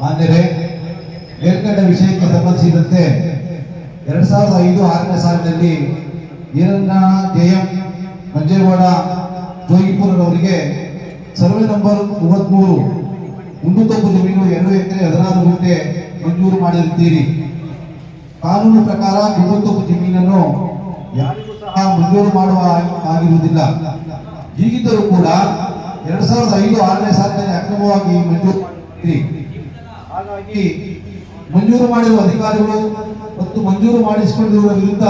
ಮಾನ್ಯರೇ ಮೇಲ್ಕಂಡ ವಿಷಯಕ್ಕೆ ಸಂಬಂಧಿಸಿದಂತೆ ಎರಡ್ ಸಾವಿರದ ಐದು ಆರನೇ ಸಾಲಿನಲ್ಲಿ ಈರಣ್ಣ ಜಯಂ ಮಂಜೇಗೌಡ ಜೋಗಿಪುರವರಿಗೆ ಸರ್ವೆ ನಂಬರ್ ಮೂವತ್ಮೂರು ಮುನ್ನೂತ್ತೊಂದು ಜಮೀನು ಎರಡು ಎಕರೆ ಹದಿನಾರು ಗುಂಟೆ ಮಂಜೂರು ಮಾಡಿರುತ್ತೀರಿ. ಕಾನೂನು ಪ್ರಕಾರ ಮುನ್ನೂತ್ತೊಂದು ಜಮೀನನ್ನು ಮಂಜೂರು ಮಾಡುವ ಆಗಿ- ಆಗಿರುವುದಿಲ್ಲ. ಹೀಗಿದ್ದರೂ ಕೂಡ ಎರಡ್ ಸಾವಿರದ ಐದು ಆರನೇ ಸಾಲಿನಲ್ಲಿ ಅಕ್ರಮವಾಗಿ ಮಂಜೂರು ಮಾಡಿರುತ್ತೀರಿ ಹಾಗಾಗಿ ಮಂಜೂರು ಮಾಡಿರುವ ಅಧಿಕಾರಿಗಳು ಮತ್ತು ಮಂಜೂರು ಮಾಡಿಸಿಕೊಂಡಿರುವ ವಿರುದ್ಧ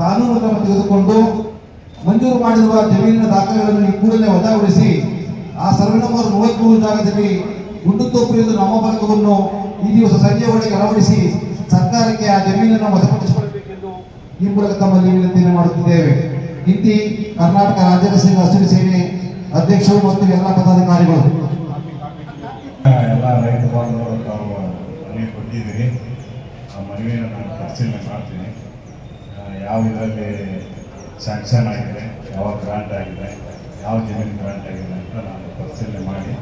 ಕಾನೂನು ಕ್ರಮ ತೆಗೆದುಕೊಂಡು ಮಂಜೂರು ಮಾಡಿರುವ ಜಮೀನಿನ ದಾಖಲೆಗಳನ್ನು ಕೂಡಲೇ ವಜಾಗೊಳಿಸಿ ಆ ಸರ್ವೆ ನಂಬರ್ ಮೂವತ್ಮೂರು ಜಾಗದಲ್ಲಿ ಗುಂಡುತೋಪು ಎಂದು ನಾಮಫಲಕವನ್ನು ಈ ದಿವಸ ಸಂಜೆ ಒಳಗೆ ಅಳವಡಿಸಿ ಸರ್ಕಾರಕ್ಕೆ ಆ ಜಮೀನನ್ನು ವಶಪಡಿಸಿಕೊಳ್ಳಬೇಕೆಂದು ಈ ಮೂಲಕ ತಮ್ಮಲ್ಲಿ ವಿನಂತಿಯನ್ನು ಮಾಡುತ್ತಿದ್ದೇವೆ. ಇಂತಿ ಕರ್ನಾಟಕ ರಾಜ್ಯ ಹಸಿರು ಸೇನೆ ಅಧ್ಯಕ್ಷರು ಮತ್ತು ಎಲ್ಲ ಪದಾಧಿಕಾರಿಗಳು. ಎಲ್ಲ ರೈತ ಬಾಂಧವರು ತಾವು ಮನವಿ ಕೊಟ್ಟಿದ್ದೀರಿ ಆ ಮನವಿಯನ್ನು ನಾನು ಪರಿಶೀಲನೆ ಮಾಡ್ತೀನಿ ಯಾವ ಇದರಲ್ಲಿ ಸ್ಯಾಂಕ್ಷನ್ ಆಗಿದೆ ಯಾವ ಗ್ರಾಂಟ್ ಆಗಿದೆ ಯಾವ ಜಮೀನು ಗ್ರಾಂಟ್ ಆಗಿದೆ ಅಂತ ನಾನು ಪರಿಶೀಲನೆ ಮಾಡಿ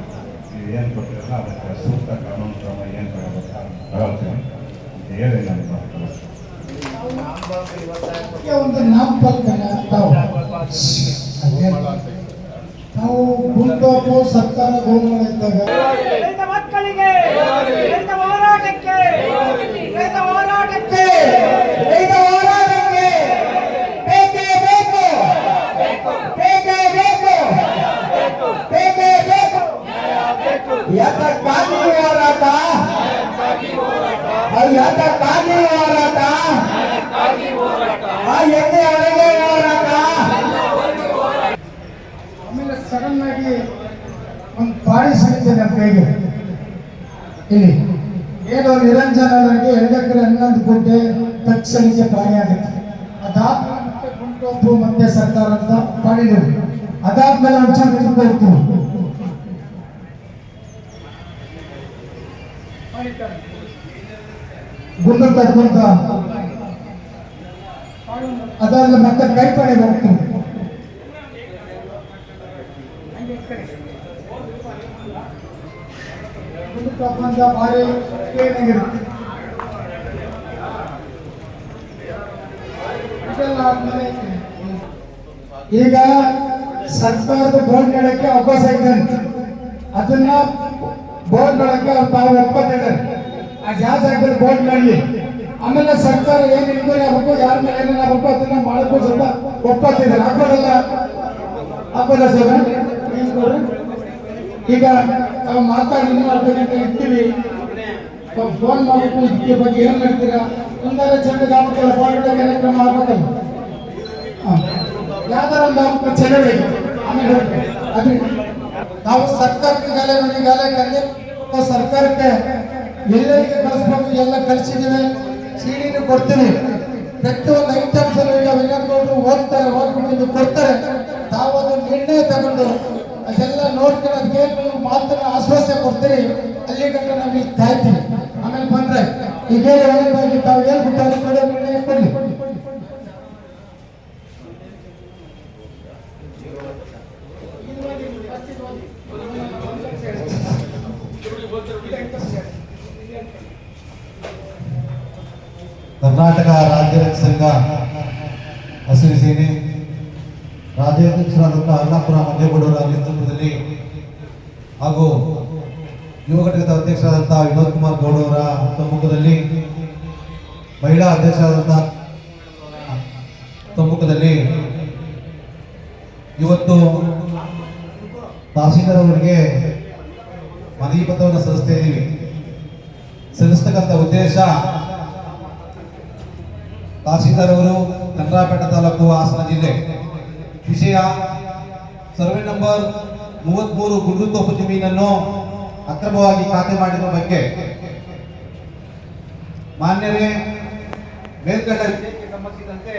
ನೀವು ಏನು ಕೊಟ್ಟಿರಲ್ಲ ಅದಕ್ಕೆ ಸೂಕ್ತ ಕಾನೂನು ಕ್ರಮ ಏನು ತಗೋಬೇಕು ತಗೊಳ್ತೀನಿ ಅಂತ ಹೇಳಿ ನಾನು ಇದಕ್ಕೆ ಒಂದು ನಾವು ಗುಂಡೋಪು ಸರ್ಕಾರ ಗೋಮಾಳ ಇದ್ದಾಗ ಮಕ್ಕಳಿಗೆ ಹೋರಾಟಕ್ಕೆ ಹೋರಾಟಕ್ಕೆ ಯಾತಕ್ಕಾಗಿ ಹೋರಾಟ? ಯಾತಕ್ಕಾಗಿ ಹೋರಾಟ? ಆ ಎಣ್ಣೆ ಅಡುಗೆ ಹೋರಾಟ? ಆಮೇಲೆ ಸಡನ್ ಆಗಿ ಒಂದು ಪಾಳಿ ಸಿಗುತ್ತೆ ನಮ್ಮ ಕೈಗೆ. ಇಲ್ಲಿ. ಏನೋ ನಿರಂಜನ ಅವರಿಗೆ ಎರಡು ಎಕರೆ ಹನ್ನೊಂದು ಗುಂಟೆ ತಕ್ಷಣಕ್ಕೆ ಪಾಳಿ ಆಗುತ್ತೆ. ಅದಾದ್ಮೇಲೆ ಮತ್ತೆ ಗುಂಟೊಪ್ಪು ಮತ್ತೆ ಸರ್ಕಾರ ಅಂತ ಪಾಡಿದ್ರು ಅದಾದ್ಮೇಲೆ ಒಂದು ಚಂದ ಹೋಗ್ತೀವಿ. ಗುಂಡು ತಕ್ಕಂತ ಅದಾದ್ಮೇಲೆ ಮತ್ತೆ ಕೈಪಡೆಗೆ ಹೋಗ್ತೀವಿ. ಗುಂಡು ತಕ್ಕಂತ ಭಾರಿ ಆದ್ಮೇಲೆ ಈಗ ಸರ್ಕಾರದ ಬೋರ್ಡ್ ನೀಡಕ್ಕೆ ಅವಕಾಶ ಇದೆ ಅದನ್ನ ಬೋರ್ಡ್ ನೆಡಕ್ಕೆ ಅವ್ರು ತಾವು ಒಪ್ಪತ್ತಿದ್ದಾರೆ ಆ ಜಾಸ್ತಿ ಜಾಗದಲ್ಲಿ ಬೋರ್ಡ್ ಮಾಡಲಿ ಆಮೇಲೆ ಸರ್ಕಾರ ಏನ್ ಇನ್ಕ್ವೈರಿ ಆಗಬೇಕು ಯಾರ ಮೇಲೆ ಏನೇನು ಆಗಬೇಕು ಅದನ್ನ ಮಾಡಬೇಕು ಸ್ವಲ್ಪ ಒಪ್ಪತ್ತಿದ್ದಾರೆ ಹಾಕೋದಲ್ಲ ಹಾಕೋದ ಸರ್? ಈಗ ನಾವು ಮಾತಾಡಿ ಅರ್ಧ ಗಂಟೆ ಇರ್ತೀವಿ ಫೋನ್ ಮಾಡಬೇಕು ಇದಕ್ಕೆ ಬಗ್ಗೆ ಏನು ಮಾಡ್ತೀರಾ ಒಂದಾರ ಚೆನ್ನಾಗಿ ಆಗ್ಬೇಕಲ್ಲ ಕೆಲಸ ಕಾರ್ಯಕ್ರಮ ಆಗ್ಬೇಕಲ್ಲ. ಯಾವ್ದಾರ ಒಂದು ಚೆನ್ನಾಗಿ ಚಳವಳಿ ಆಮೇಲೆ ಅದೇ ನಾವು ಸರ್ಕಾರಕ್ಕೆ ಗಾಲೆ ಈಗಾಗಲೇ ಕನ್ಯಾ ಸರ್ಕಾರಕ್ಕೆ ಎಲ್ಲರಿಗೆ ಕಳಿಸ್ಬೇಕು, ಎಲ್ಲ ಕಳಿಸಿದ್ದೀವಿ. ಸಿಡಿನೂ ಕೊಡ್ತೀವಿ. ಒಂದು ಐಟಮ್ಸ್ ಈಗ ವಿನೋದ್ಗೌಡರು ಓದ್ತಾರೆ ಓದ್ಕೊಂಡು ಕೊಡ್ತಾರೆ. ತಾವು ಅದು ನಿರ್ಣಯ ತಗೊಂಡು ಅದೆಲ್ಲ ನೋಡ್ಕೊಳ್ಳೋದಕ್ಕೆ ನೀವು ಮಾತನ್ನ ಆಶ್ವಾಸ ಕೊಡ್ತೀರಿ. ಅಲ್ಲಿ ಗಂಟ ಇಲ್ಲಿ ಕಾಯ್ತೀವಿ ಆಮೇಲೆ ಬಂದ್ರೆ ಈಗ ಹೇಳಿದಾಗಿ ತಾವು ಹೇಳ್ಬಿಟ್ಟು ಅದ್ರ ಕಡೆ ನಿರ್ಣಯ ಕೊಡ್ಲಿ? ಕರ್ನಾಟಕ ರಾಜ್ಯ ರೈತ ಸಂಘ ಹಸಿರು ಸೇನೆ ರಾಜ್ಯಾಧ್ಯಕ್ಷರಾದಂತಹ ಅಣ್ಣಾಪುರ ಮಂಜೇಗೌಡರ ನೇತೃತ್ವದಲ್ಲಿ ಹಾಗೂ ಯುವ ಘಟಕದ ಅಧ್ಯಕ್ಷರಾದಂತಹ ವಿನೋದ್ ಕುಮಾರ್ ಗೌಡವರ ಸಮ್ಮುಖದಲ್ಲಿ, ಮಹಿಳಾ ಅಧ್ಯಕ್ಷರಾದಂತಹ ಸಮ್ಮುಖದಲ್ಲಿ ಇವತ್ತು ತಹಸೀಲ್ದಾರ್ ಅವರಿಗೆ ಮನವಿ ಪತ್ರವನ್ನು ಸಲ್ಲಿಸ್ತಾ ಇದ್ದೀವಿ. ಸಲ್ಲಿಸ್ತಕ್ಕಂಥ ಉದ್ದೇಶ ತಹಸೀಲ್ದಾರ್ ಅವರು ಚಂದ್ರಾಪೇಟೆ ತಾಲೂಕು ಹಾಸನ ಜಿಲ್ಲೆ ವಿಷಯ. ಸರ್ವೆ ನಂಬರ್ ಮೂವತ್ಮೂರು ಗುಂಡುತೋಪು ಜಮೀನನ್ನು ಅಕ್ರಮವಾಗಿ ಖಾತೆ ಮಾಡಿರುವ ಬಗ್ಗೆ ಮಾನ್ಯರೇ ಮೇಲ್ಗಡೆ ಸಂಬಂಧಿಸಿದಂತೆ